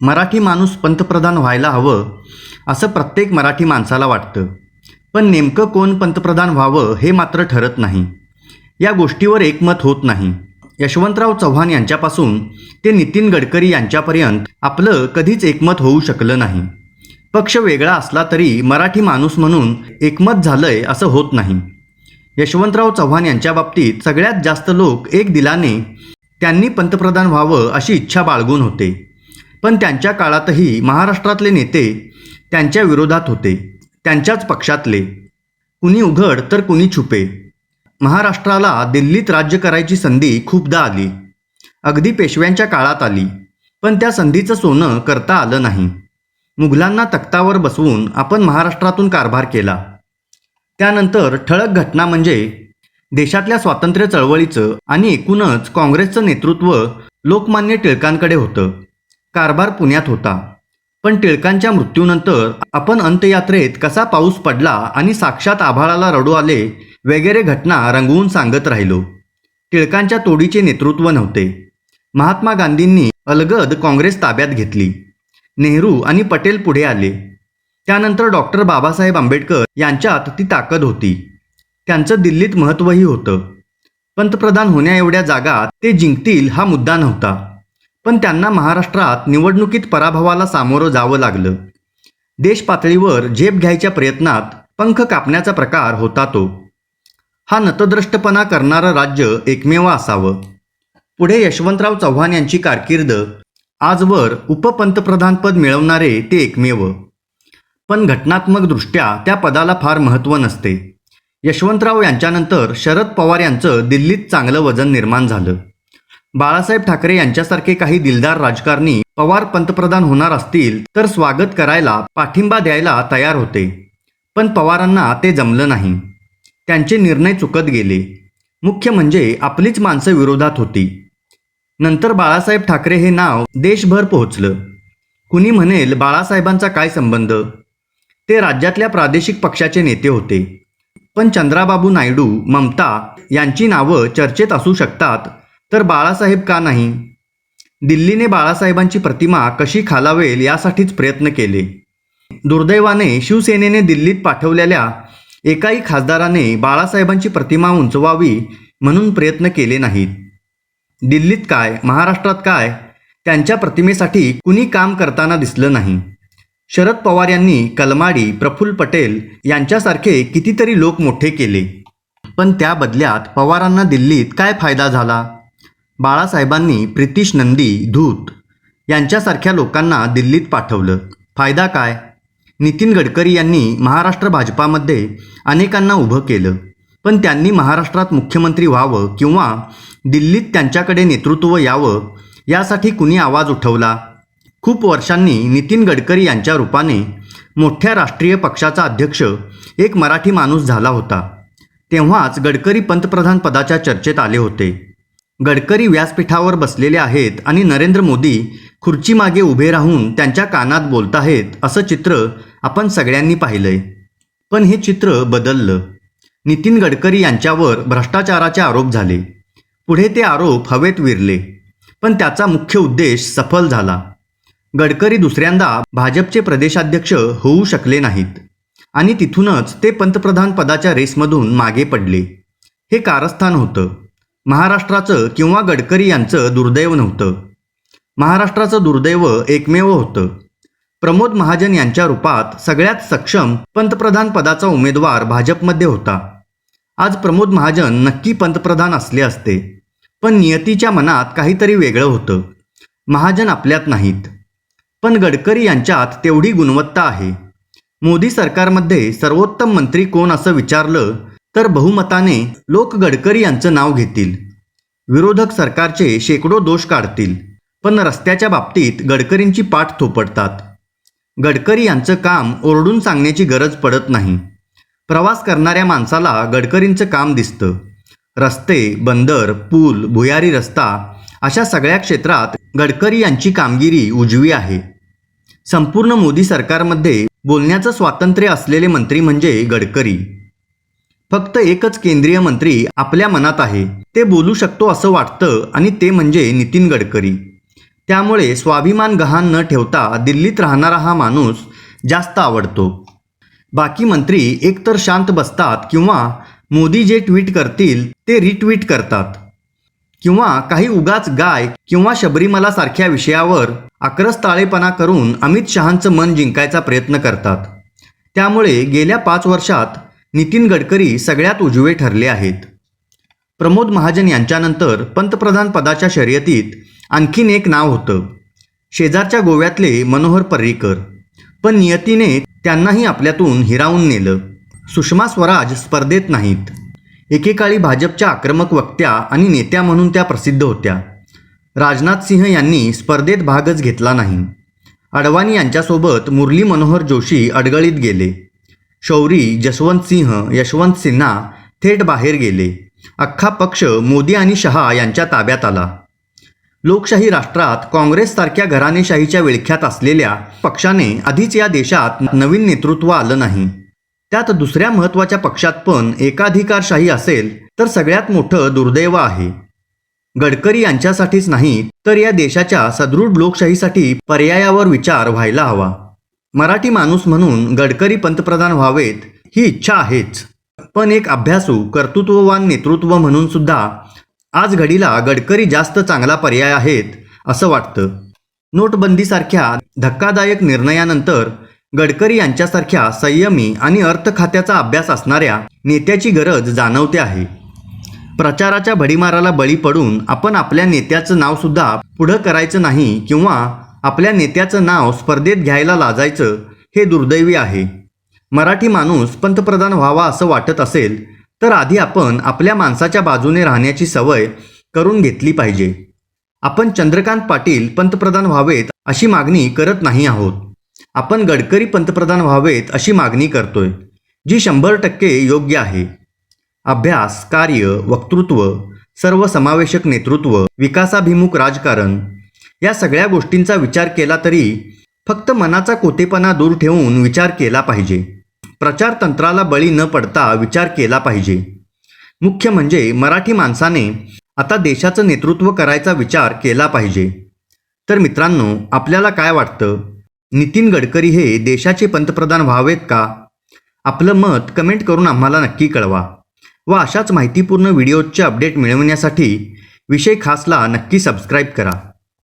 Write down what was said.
मराठी माणूस पंतप्रधान व्हायला हवं असं प्रत्येक मराठी माणसाला वाटतं. पण नेमकं कोण पंतप्रधान व्हावं हे मात्र ठरत नाही. या गोष्टीवर एकमत होत नाही. यशवंतराव चव्हाण यांच्यापासून ते नितीन गडकरी यांच्यापर्यंत आपलं कधीच एकमत होऊ शकलं नाही. पक्ष वेगळा असला तरी मराठी माणूस म्हणून एकमत झालंय असं होत नाही. यशवंतराव चव्हाण यांच्या बाबतीत सगळ्यात जास्त लोक एक दिलाने त्यांनी पंतप्रधान व्हावं अशी इच्छा बाळगून होते. पण त्यांच्या काळातही महाराष्ट्रातले नेते त्यांच्या विरोधात होते त्यांच्याच पक्षातले. कुणी उघड तर कुणी छुपे. महाराष्ट्राला दिल्लीत राज्य करायची संधी खूपदा आली. अगदी पेशव्यांच्या काळात आली पण त्या संधीचं सोनं करता आलं नाही. मुघलांना तख्तावर बसवून आपण महाराष्ट्रातून कारभार केला. त्यानंतर ठळक घटना म्हणजे देशातल्या स्वातंत्र्य चळवळीचं आणि एकूणच काँग्रेसचं नेतृत्व लोकमान्य टिळकांकडे होतं. कारभार पुण्यात होता. पण टिळकांच्या मृत्यूनंतर आपण अंत्ययात्रेत कसा पाऊस पडला आणि साक्षात आभाळाला रडू आले वगैरे घटना रंगवून सांगत राहिलो. टिळकांच्या तोडीचे नेतृत्व नव्हते. महात्मा गांधींनी अलगद काँग्रेस ताब्यात घेतली. नेहरू आणि पटेल पुढे आले. त्यानंतर डॉक्टर बाबासाहेब आंबेडकर यांच्यात ती ताकद होती. त्यांचं दिल्लीत महत्त्वही होतं. पंतप्रधान होण्याएवढ्या जागा ते जिंकतील हा मुद्दा नव्हता. पण त्यांना महाराष्ट्रात निवडणुकीत पराभवाला सामोरं जावं लागलं. देश पातळीवर झेप घ्यायच्या प्रयत्नात पंख कापण्याचा प्रकार होता तो. हा नतद्रष्टपणा करणारं राज्य एकमेव असावं. पुढे यशवंतराव चव्हाण यांची कारकीर्द आजवर उपपंतप्रधानपद मिळवणारे ते एकमेव. पण घटनात्मकदृष्ट्या त्या पदाला फार महत्त्व नसते. यशवंतराव यांच्यानंतर शरद पवार यांचं दिल्लीत चांगलं वजन निर्माण झालं. बाळासाहेब ठाकरे यांच्यासारखे काही दिलदार राजकारणी पवार पंतप्रधान होणार असतील तर स्वागत करायला पाठिंबा द्यायला तयार होते. पण पवारांना ते जमलं नाही. त्यांचे निर्णय चुकत गेले. मुख्य म्हणजे आपलीच माणसं विरोधात होती. नंतर बाळासाहेब ठाकरे हे नाव देशभर पोहोचलं. कुणी म्हणेल बाळासाहेबांचा काय संबंध? ते राज्यातल्या प्रादेशिक पक्षाचे नेते होते. पण चंद्राबाबू नायडू ममता यांची नावं चर्चेत असू शकतात तर बाळासाहेब का नाही? दिल्लीने बाळासाहेबांची प्रतिमा कशी खालावेल यासाठीच प्रयत्न केले. दुर्दैवाने शिवसेनेने दिल्लीत पाठवलेल्या एकाही खासदाराने बाळासाहेबांची प्रतिमा उंचवावी म्हणून प्रयत्न केले नाहीत. दिल्लीत काय महाराष्ट्रात काय त्यांच्या प्रतिमेसाठी कुणी काम करताना दिसलं नाही. शरद पवार यांनी कलमाडी प्रफुल्ल पटेल यांच्यासारखे कितीतरी लोक मोठे केले. पण त्या बदल्यात पवारांना दिल्लीत काय फायदा झाला? बाळासाहेबांनी प्रितिश नंदी धूत यांच्यासारख्या लोकांना दिल्लीत पाठवलं. फायदा काय? नितीन गडकरी यांनी महाराष्ट्र भाजपामध्ये अनेकांना उभं केलं. पण त्यांनी महाराष्ट्रात मुख्यमंत्री व्हावं किंवा दिल्लीत त्यांच्याकडे नेतृत्व यावं यासाठी कुणी आवाज उठवला? खूप वर्षांनी नितीन गडकरी यांच्या रूपाने मोठ्या राष्ट्रीय पक्षाचा अध्यक्ष एक मराठी माणूस झाला होता. तेव्हाच गडकरी पंतप्रधान पदाच्या चर्चेत आले होते. गडकरी व्यासपीठावर बसलेले आहेत आणि नरेंद्र मोदी खुर्चीमागे उभे राहून त्यांच्या कानात बोलताहेत असं चित्र आपण सगळ्यांनी पाहिलंय. पण हे चित्र बदललं. नितीन गडकरी यांच्यावर भ्रष्टाचाराचे आरोप झाले. पुढे ते आरोप हवेत विरले. पण त्याचा मुख्य उद्देश सफल झाला. गडकरी दुसऱ्यांदा भाजपचे प्रदेशाध्यक्ष होऊ शकले नाहीत आणि तिथूनच ते पंतप्रधान पदाच्या रेसमधून मागे पडले. हे कारस्थान होतं. महाराष्ट्राचं किंवा गडकरी यांचं दुर्दैव नव्हतं. महाराष्ट्राचं दुर्दैव एकमेव होतं. प्रमोद महाजन यांच्या रूपात सगळ्यात सक्षम पंतप्रधान पदाचा उमेदवार भाजपमध्ये होता. आज प्रमोद महाजन नक्की पंतप्रधान असले असते. पण नियतीच्या मनात काहीतरी वेगळं होतं. महाजन आपल्यात नाहीत. पण गडकरी यांच्यात तेवढी गुणवत्ता आहे. मोदी सरकारमध्ये सर्वोत्तम मंत्री कोण असं विचारलं तर बहुमताने लोक गडकरी यांचं नाव घेतील. विरोधक सरकारचे शेकडो दोष काढतील. पण रस्त्याच्या बाबतीत गडकरींची पाठ थोपडतात. गडकरी यांचं काम ओरडून सांगण्याची गरज पडत नाही. प्रवास करणाऱ्या माणसाला गडकरींचं काम दिसतं. रस्ते बंदर पूल भुयारी रस्ता अशा सगळ्या क्षेत्रात गडकरी यांची कामगिरी उजवी आहे. संपूर्ण मोदी सरकारमध्ये बोलण्याचं स्वातंत्र्य असलेले मंत्री म्हणजे गडकरी. फक्त एकच केंद्रीय मंत्री आपल्या मनात आहे. ते बोलू शकतो असं वाटतं आणि ते म्हणजे नितीन गडकरी. त्यामुळे स्वाभिमान गहाण न ठेवता दिल्लीत राहणारा हा माणूस जास्त आवडतो. बाकी मंत्री एकतर शांत बसतात किंवा मोदी जे ट्विट करतील ते रिट्विट करतात. किंवा काही उगाच गाय किंवा शबरीमलासारख्या विषयावर आक्रस्ताळेपणा करून अमित शहांचं मन जिंकायचा प्रयत्न करतात. त्यामुळे गेल्या पाच वर्षात नितीन गडकरी सगळ्यात उजवे ठरले आहेत. प्रमोद महाजन यांच्यानंतर पंतप्रधान पदाच्या शर्यतीत आणखीन एक नाव होतं. शेजारच्या गोव्यातले मनोहर पर्रीकर. पण नियतीने त्यांनाही आपल्यातून हिरावून नेलं. सुषमा स्वराज स्पर्धेत नाहीत. एकेकाळी भाजपच्या आक्रमक वक्त्या आणि नेत्या म्हणून त्या प्रसिद्ध होत्या. राजनाथ सिंह यांनी स्पर्धेत भागच घेतला नाही. अडवाणी यांच्यासोबत मुरली मनोहर जोशी अडगळीत गेले. शौरी जसवंत सिंह यशवंत सिन्हा थेट बाहेर गेले. अख्खा पक्ष मोदी आणि शहा यांच्या ताब्यात आला. लोकशाही राष्ट्रात काँग्रेससारख्या घराणेशाहीच्या विळख्यात असलेल्या पक्षाने आधीच या देशात नवीन नेतृत्व आलं नाही. त्यात दुसऱ्या महत्त्वाच्या पक्षात पण एकाधिकारशाही असेल तर सगळ्यात मोठं दुर्दैव आहे. गडकरी यांच्यासाठीच नाही तर या देशाच्या सदृढ लोकशाहीसाठी पर्यायावर विचार व्हायला हवा. मराठी माणूस म्हणून गडकरी पंतप्रधान व्हावेत ही इच्छा आहेच. पण एक अभ्यासू कर्तृत्ववान नेतृत्व म्हणून सुद्धा आज घडीला गडकरी जास्त चांगला पर्याय आहेत असं वाटतं. नोटबंदीसारख्या धक्कादायक निर्णयानंतर गडकरी यांच्यासारख्या संयमी आणि अर्थ खात्याचा अभ्यास असणाऱ्या नेत्याची गरज जाणवते आहे. प्रचाराच्या भडीमाराला बळी पडून आपण आपल्या नेत्याचं नावसुद्धा पुढं करायचं नाही किंवा आपल्या नेत्याचं नाव स्पर्धेत घ्यायला लाजायचं हे दुर्दैवी आहे. मराठी माणूस पंतप्रधान व्हावा असं वाटत असेल तर आधी आपण आपल्या माणसाच्या बाजूने राहण्याची सवय करून घेतली पाहिजे. आपण चंद्रकांत पाटील पंतप्रधान व्हावेत अशी मागणी करत नाही आहोत. आपण गडकरी पंतप्रधान व्हावेत अशी मागणी करतोय जी शंभर टक्के योग्य आहे. अभ्यास कार्य वक्तृत्व सर्वसमावेशक नेतृत्व विकासाभिमुख राजकारण या सगळ्या गोष्टींचा विचार केला तरी फक्त मनाचा कोतेपणा दूर ठेवून विचार केला पाहिजे. प्रचार तंत्राला बळी न पडता विचार केला पाहिजे. मुख्य म्हणजे मराठी माणसाने आता देशाचं नेतृत्व करायचा विचार केला पाहिजे. तर मित्रांनो आपल्याला काय वाटतं? नितीन गडकरी हे देशाचे पंतप्रधान व्हावेत का? आपलं मत कमेंट करून आम्हाला नक्की कळवा व अशाच माहितीपूर्ण व्हिडिओजचे अपडेट मिळवण्यासाठी विषय खासला नक्की सबस्क्राईब करा.